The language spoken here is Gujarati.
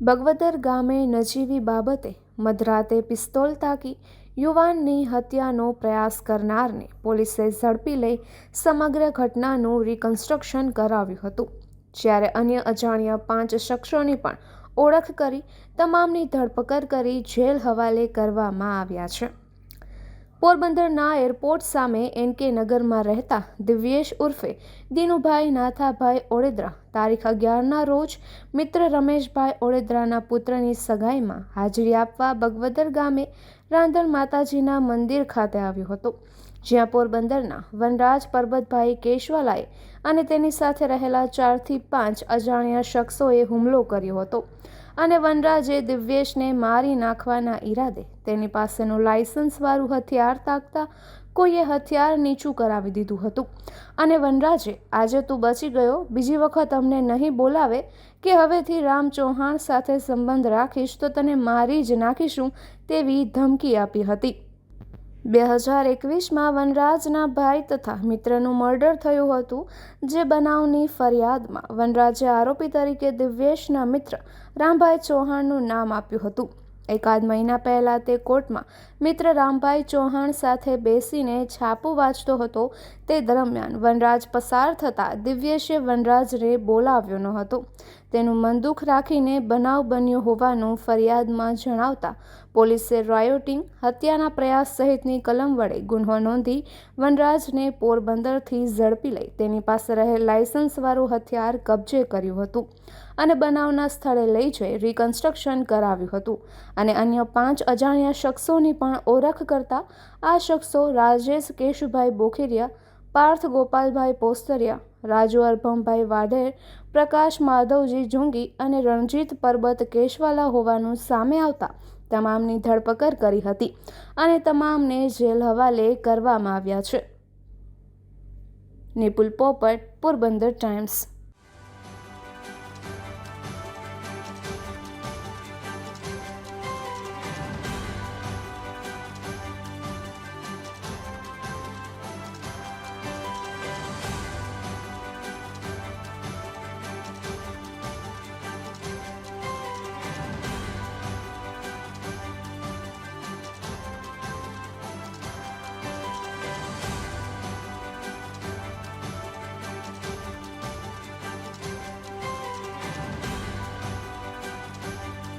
બગવદર ગામે નજીવી બાબતે મધરાતે પિસ્તોલ તાકી યુવાનની હત્યાનો પ્રયાસ કરનારને પોલીસે ઝડપી લઈ સમગ્ર ઘટનાનું રિકન્સ્ટ્રક્શન કરાવ્યું હતું. જ્યારે અન્ય અજાણ્યા પાંચ શખ્સોની પણ ઓળખ કરી તમામની ધરપકડ કરી જેલ હવાલે કરવામાં આવ્યા છે. પોરબંદરના એરપોર્ટ સામે એનકે નગરમાં રહેતા દિવ્યેશ ઉર્ફે દિનુભાઈ નાથાભાઈ ઓડેદરા તારીખ અગિયારના રોજ મિત્ર રમેશભાઈ ઓડેદરાના પુત્રની સગાઈમાં હાજરી આપવા બગવદર ગામે રાંધણ માતાજીના મંદિર ખાતે આવ્યો હતો, જ્યાં પોરબંદરના વનરાજ પરબતભાઈ કેશવાલાએ અને તેની સાથે રહેલા ચારથી પાંચ અજાણ્યા શખ્સોએ હુમલો કર્યો હતો અને વનરાજે દિવ્યેશને મારી નાખવાના ઈરાદે તેની પાસેનું લાયસન્સવાળું હથિયાર તાકતા કોઈએ હથિયાર નીચું કરાવી દીધું હતું. અને વનરાજે, આજે તું બચી ગયો, બીજી વખત અમને નહીં બોલાવે કે હવેથી રામ ચૌહાણ સાથે સંબંધ રાખીશ તો તને મારી જ નાખીશું, તેવી ધમકી આપી હતી. બે હજાર એકવીસમાં વનરાજના ભાઈ તથા મિત્રનું મર્ડર થયું હતું, જે બનાવની ફરિયાદમાં વનરાજે આરોપી તરીકે દિવ્યેશના મિત્ર રામભાઈ ચૌહાણનું નામ આપ્યું હતું. એકાદ મહિના પહેલાં તે કોર્ટમાં મિત્ર રામભાઈ ચૌહાણ સાથે બેસીને છાપું વાંચતો હતો. તે દરમિયાન વનરાજ પસાર થતાં દિવ્યેશે વનરાજને બોલાવ્યો ન હતો. તેનું મન દુઃખ રાખીને બનાવ બન્યો હોવાનું ફરિયાદમાં જણાવતા પોલીસે રાયોટિંગ, હત્યાના પ્રયાસ સહિતની કલમ વડે ગુન્હો નોંધી વનરાજને પોરબંદરથી ઝડપી લઈ તેની પાસે રહેલ લાયસન્સવાળું હથિયાર કબજે કર્યું હતું. અને બનાવના સ્થળે લઈ જઈ રિકન્સ્ટ્રક્શન કરાવ્યું હતું. અને અન્ય પાંચ અજાણ્યા શખ્સોની પણ ઓળખ કરતા આ શખ્સો રાજેશ કેશુભાઈ બોખેરિયા, પાર્થ ગોપાલભાઈ પોસ્તરિયા, રાજુ અર્ભમભાઈ વાઢેર, પ્રકાશ માધવજી જુંગી અને રણજીત પરબત કેશવાલા હોવાનું સામે આવતા તમામની ધરપકડ કરી હતી અને તમામને જેલ હવાલે કરવામાં આવ્યા છે. નિપુલ પોપટ, પોરબંદર ટાઈમ્સ.